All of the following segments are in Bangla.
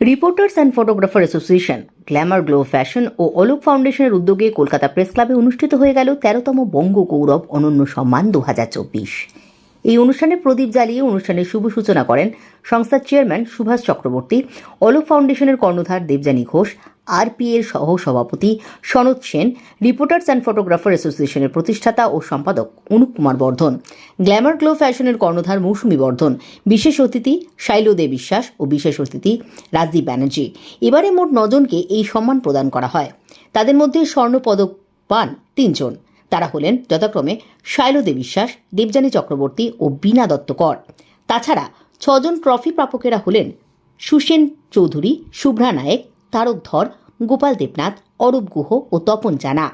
Reporters and photographer association glamour glow fashion ও অলোক ফাউন্ডেশনের উদ্যোগে কলকাতা প্রেস ক্লাবে অনুষ্ঠিত হয়ে গেল তেরোতম বঙ্গ গৌরব অনন্য সম্মান দু হাজার চব্বিশ। এই অনুষ্ঠানে প্রদীপ জ্বালিয়ে অনুষ্ঠানের শুভ সূচনা করেন সংস্থার চেয়ারম্যান সুভাষ চক্রবর্তী অলোক ফাউন্ডেশনের কর্ণধার দেবযানী ঘোষ আরপি এর সহ সভাপতি সনদ সেন, রিপোর্টার্স অ্যান্ড ফটোগ্রাফার অ্যাসোসিয়েশনের প্রতিষ্ঠাতা ও সম্পাদক অনুপ কুমার বর্ধন, গ্ল্যামার গ্লো ফ্যাশনের কর্ণধার মৌসুমী বর্ধন, বিশেষ অতিথি শাইলো দে বিশ্বাস ও বিশেষ অতিথি রাজদীপ ব্যানার্জি। এবারে মোট নজনকে এই সম্মান প্রদান করা হয়। তাদের মধ্যে স্বর্ণপদক পান তিনজন। তারা হলেন যথাক্রমে শাইলদে বিশ্বাস, দেবযানী চক্রবর্তী ও বীণা দত্তকর। তাছাড়া ছজন ট্রফি প্রাপকেরা হলেন সুসেন চৌধুরী, শুভ্রা নায়েক তারক ধর গোপাল দেবনাথ, অরূপ গুহ ও তপন জানা।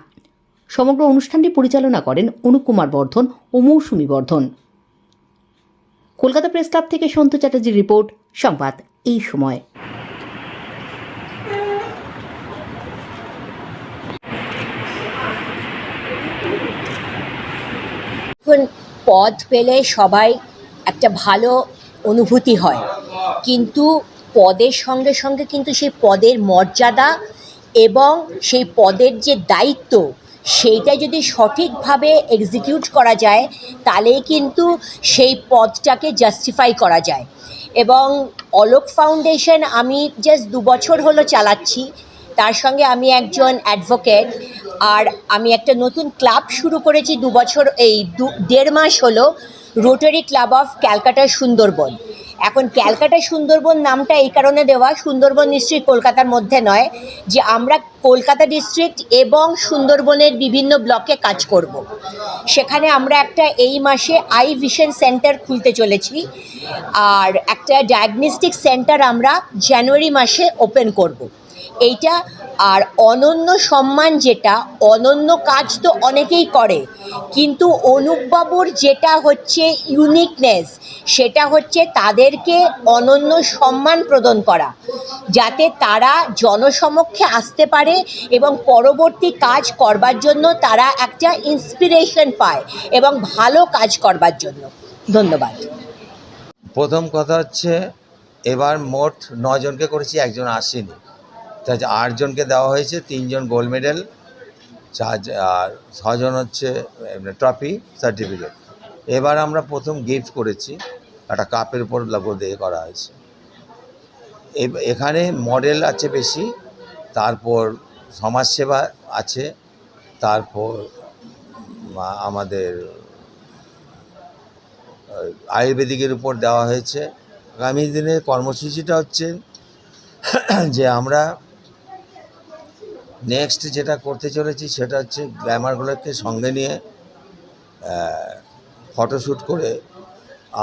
সমগ্র অনুষ্ঠানটি পরিচালনা করেন অনুপ কুমার বর্ধন ও মৌসুমী বর্ধন। কলকাতা প্রেস ক্লাব থেকে সন্ত চ্যাটার্জির রিপোর্ট, সংবাদ এই সময় এখন পদ পেলে সবাই একটা ভালো অনুভূতি হয়। কিন্তু পদের সঙ্গে সঙ্গে কিন্তু সেই পদের মর্যাদা এবং সেই পদের যে দায়িত্ব, সেইটা যদি সঠিকভাবে এক্সিকিউট করা যায় তাহলেই কিন্তু সেই পদটাকে জাস্টিফাই করা যায়। এবং অলোক ফাউন্ডেশন আমি জাস্ট দু বছর হলো চালাচ্ছি। তার সঙ্গে আমি একজন অ্যাডভোকেট আর আমি একটা নতুন ক্লাব শুরু করেছি দু বছর, এই দু, দেড় মাস হলো Rotary Club of Calcutta Sundarban এখন ক্যালকাটা সুন্দরবন নামটা এই কারণে দেওয়া, সুন্দরবন নিশ্চয়ই কলকাতার মধ্যে নয়, যে আমরা কলকাতা ডিস্ট্রিক্ট এবং সুন্দরবনের বিভিন্ন ব্লকে কাজ করব। সেখানে আমরা একটা এই মাসে আই ভিশন সেন্টার খুলতে চলেছি, আর একটা ডায়াগনস্টিক সেন্টার আমরা জানুয়ারি মাসে ওপেন করব। এইটা আর অনন্য সম্মান যেটা, অনন্য কাজ তো অনেকেই করে। কিন্তু অনুপবাবুর যেটা হচ্ছে ইউনিকনেস সেটা হচ্ছে তাদেরকে অনন্য সম্মান প্রদান করা। যাতে তারা জনসমক্ষে আসতে পারে এবং পরবর্তী কাজ করবার জন্য তারা একটা ইন্সপিরেশন পায় এবং ভালো কাজ করবার জন্য। ধন্যবাদ। প্রথম কথা হচ্ছে, এবার মোট নজনকে করেছি, একজন আসেনি। তা আটজনকে দেওয়া হয়েছে, তিনজন গোল্ড মেডেল চার আর ছজন হচ্ছে ট্রফি, সার্টিফিকেট। এবার আমরা প্রথম গিফট করেছি, একটা কাপের উপর লোগো দিয়ে করা হয়েছে। এখানে মডেল আছে বেশি, তারপর সমাজসেবা আছে, তারপর আমাদের আয়ুর্বেদিকের উপর দেওয়া হয়েছে। আগামী দিনে কর্মসূচিটা হচ্ছে যে আমরা নেক্সট যেটা করতে চলেছি সেটা হচ্ছে গ্ল্যামারগুলোকে সঙ্গে নিয়ে ফটোশ্যুট করে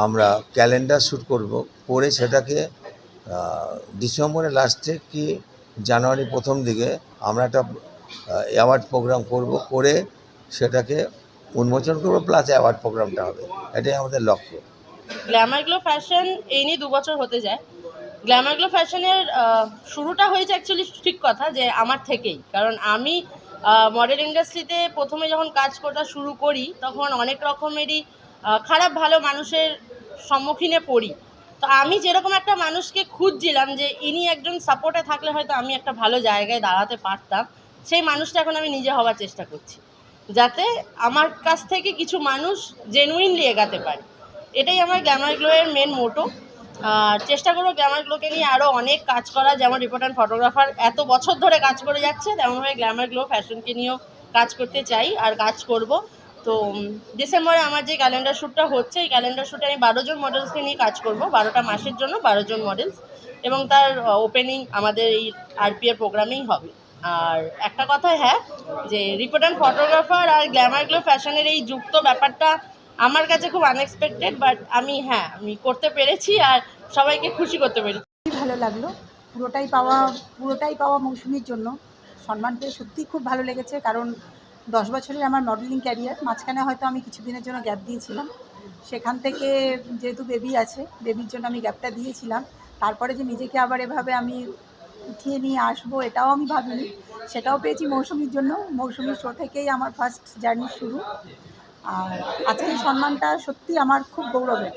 আমরা ক্যালেন্ডার শ্যুট করব। করে সেটাকে ডিসেম্বরের লাস্টে কি জানুয়ারি প্রথম দিকে আমরা একটা অ্যাওয়ার্ড প্রোগ্রাম করব। করে সেটাকে উন্মোচন করব প্লাস অ্যাওয়ার্ড প্রোগ্রামটা হবে। এটাই আমাদের লক্ষ্য। গ্ল্যামার গ্লো ফ্যাশন এই নিয়ে দু বছর হতে যায়। গ্ল্যামার গ্লো ফ্যাশনের শুরুটা হয়েছে অ্যাকচুয়ালি ঠিক কথা যে আমার থেকেই। কারণ আমি মডেল ইন্ডাস্ট্রিতে প্রথমে যখন কাজ করতে শুরু করি, তখন অনেক রকমেরই খারাপ ভালো মানুষের সম্মুখীনে পড়ি। তো আমি যেরকম একটা মানুষকে খুঁজছিলাম যে ইনি একজন সাপোর্টে থাকলে হয়তো আমি একটা ভালো জায়গায় দাঁড়াতে পারতাম, সেই মানুষটা এখন আমি নিজে হওয়ার চেষ্টা করছি। যাতে আমার কাছ থেকে কিছু মানুষ জেনুইনলি এগাতে পারে। এটাই আমার গ্ল্যামার গ্লোয়ের মেন মোটো চেষ্টা করব গ্ল্যামার গ্লোকে নিয়ে আরও অনেক কাজ করা। যেমন রিপোর্টার ফটোগ্রাফার এত বছর ধরে কাজ করে যাচ্ছে, তেমনভাবে গ্ল্যামার গ্লো ফ্যাশনকে নিয়েও কাজ করতে চাই আর কাজ করব। তো ডিসেম্বরে আমার যে ক্যালেন্ডার শ্যুটটা হচ্ছে, এই ক্যালেন্ডার শ্যুটে আমি বারো জন মডেলসকে নিয়ে কাজ করব, বারোটা মাসের জন্য বারো জন মডেলস এবং তার ওপেনিং আমাদের এই আরপিএর প্রোগ্রামেই হবে। আর একটা কথা হ্যাঁ যে রিপোর্টার ফটোগ্রাফার আর গ্ল্যামার গ্লো ফ্যাশনের এই যুক্ত ব্যাপারটা আমার কাছে খুব আনএক্সপেক্টেড বাট আমি হ্যাঁ আমি করতে পেরেছি আর সবাইকে খুশি করতে পেরেছি। ভালো লাগল। পুরোটাই পাওয়া পুরোটাই পাওয়া মৌসুমির জন্য। সম্মান পেয়ে সত্যিই খুব ভালো লেগেছে, কারণ দশ বছরের আমার মডেলিং ক্যারিয়ার মাঝখানে হয়তো আমি কিছুদিনের জন্য গ্যাপ দিয়েছিলাম। সেখান থেকে যেহেতু বেবি আছে বেবির জন্য আমি গ্যাপটা দিয়েছিলাম। তারপরে যে নিজেকে আবার এভাবে আমি উঠিয়ে নিয়ে আসব, এটাও আমি ভাবিনি। সেটাও পেয়েছি মৌসুমির জন্য। মৌসুমির শো থেকেই আমার ফার্স্ট জার্নি শুরু। আর আজকের সম্মানটা সত্যি আমার খুব গৌরবের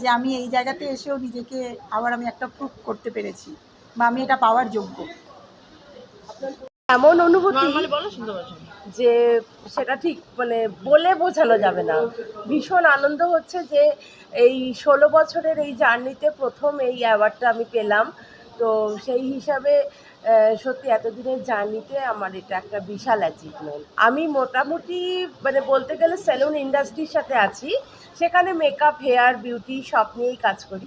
যে আমি এই জায়গাতে এসেও নিজেকে আবার আমি একটা প্রুভ করতে পেরেছি বা আমি এটা পাওয়ার যোগ্য। এমন অনুভূতি। যে সেটা ঠিক মানে বলে বোঝানো যাবে না। ভীষণ আনন্দ হচ্ছে যে এই ষোলো বছরের এই জার্নিতে প্রথম এই অ্যাওয়ার্ডটা আমি পেলাম। তো সেই হিসাবে সত্যি এতদিনের জার্নিতে আমার এটা একটা বিশাল অ্যাচিভমেন্ট আমি মোটামুটি মানে বলতে গেলে সেলুন ইন্ডাস্ট্রির সাথে আছি। সেখানে মেকআপ হেয়ার বিউটি সব নিয়েই কাজ করি।